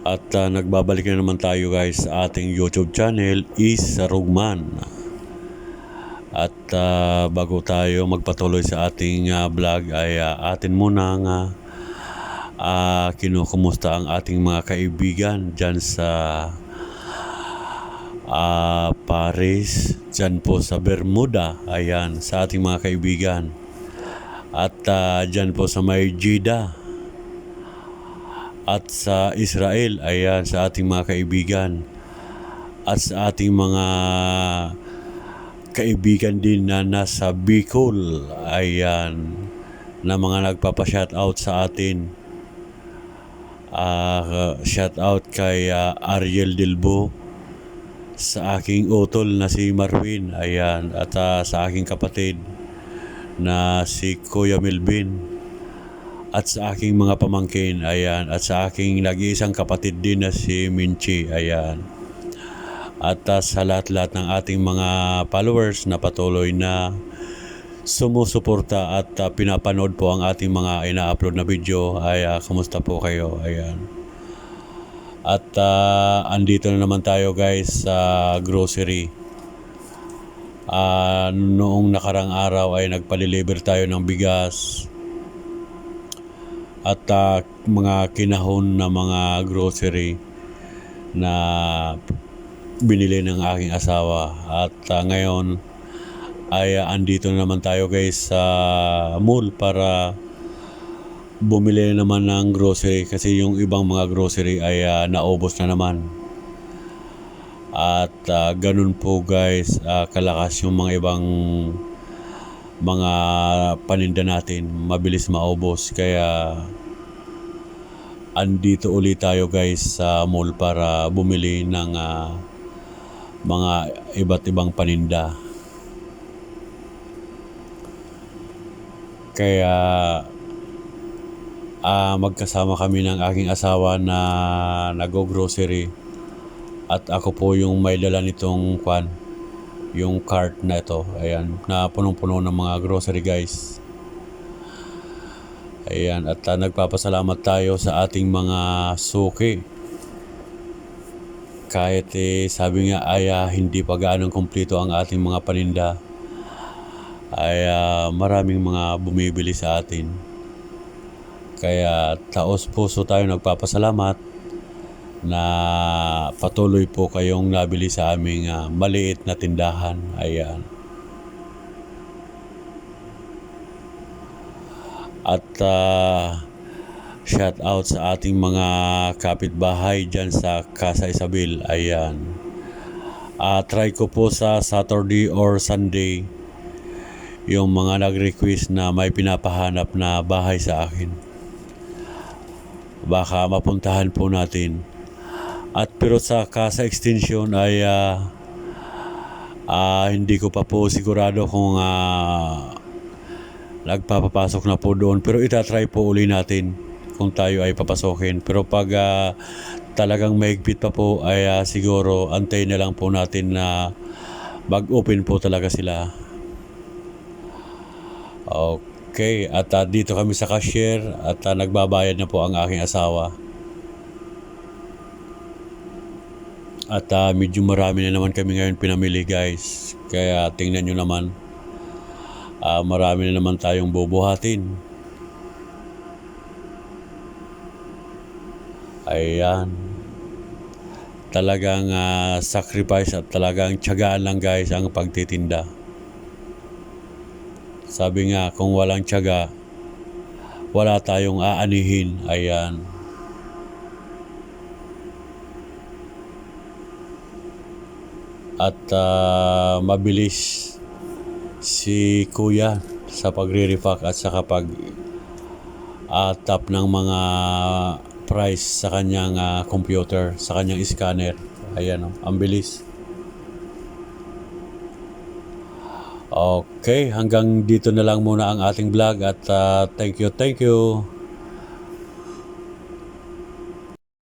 At ah, nagbabalik na naman tayo guys sa ating YouTube channel is Rugman. At ah, bago tayo magpatuloy sa ating ah, vlog ay ah, atin muna nga ah, kinukumusta ang ating mga kaibigan dyan sa ah, Paris, dyan po sa Bermuda, ayan, sa ating mga kaibigan. At ah, dyan po sa may Jeddah, at sa Israel, ayan, sa ating mga kaibigan. At sa ating mga kaibigan din na nasa Bicol, ayan, na mga nagpapa-shout out sa atin. Ah, shout out kay ah, Ariel Dilbo sa aking utol na si Marvin, ayan, at ah, sa aking kapatid na si Kuya Melvin at sa aking mga pamangkin, ayan, at sa aking nag-iisang kapatid din na si Minchi, ayan. At uh, sa lahat-lahat ng ating mga followers na patuloy na sumusuporta at uh, pinapanood po ang ating mga ina-upload na video, ay uh, kamusta po kayo, ayan. At uh, andito na naman tayo guys sa grocery. Ah, noong nakarang araw ay nagpaliliber tayo ng bigas, at ah, mga kinahon na mga grocery na binili ng aking asawa. At ah, ngayon ay ah, andito na naman tayo guys sa mall para bumili naman ng grocery kasi yung ibang mga grocery ay ah, naubos na naman. At ah, ganun po guys ah, kalakas yung mga ibang mga paninda natin mabilis maubos. Kaya andito ulit tayo guys sa mall para bumili ng ah, mga iba't ibang paninda. Kaya ah, magkasama kami ng aking asawa na nag-grocery. At ako po yung may dala nitong kwan yung cart na ito. Ayan na punong-puno ng mga grocery guys. Ayan at ah, nagpapasalamat tayo sa ating mga suki. Kahit eh, sabi nga ay ah, hindi pa gaanong kumpleto ang ating mga paninda ay ah, maraming mga bumibili sa atin. Kaya taos puso tayo nagpapasalamat na patuloy po kayong nabili sa aming ah, maliit na tindahan. Ayan. At ah, shout out sa ating mga kapitbahay dyan sa Casa Isabel. Ayan. Ah, try ko po sa Saturday or Sunday yung mga nag-request na may pinapahanap na bahay sa akin. Baka mapuntahan po natin. At pero sa Casa Extension ay ah, ah, hindi ko pa po sigurado kung ah, nagpapapasok na po doon. Pero itatry po uli natin kung tayo ay papasokin. Pero pag ah, talagang mahigpit pa po ay ah, siguro antay na lang po natin na mag-open po talaga sila. Okay, at ah, dito kami sa cashier at ah, nagbabayad na po ang aking asawa. At ah, medyo marami na naman kami ngayon pinamili guys. Kaya tingnan nyo naman. Ah, marami na naman tayong bubuhatin. Ayan. Talagang ah, sacrifice at talagang tiyagaan lang guys ang pagtitinda. Sabi nga kung walang tiyaga, wala tayong aanihin. Ayan. At ah, mabilis si kuya sa pagre-repack at sa kapag ah, tap ng mga price sa kanyang ah, computer, sa kanyang scanner. Ayan, oh, ang bilis. Okay, hanggang dito na lang muna ang ating vlog at ah, thank you, thank you.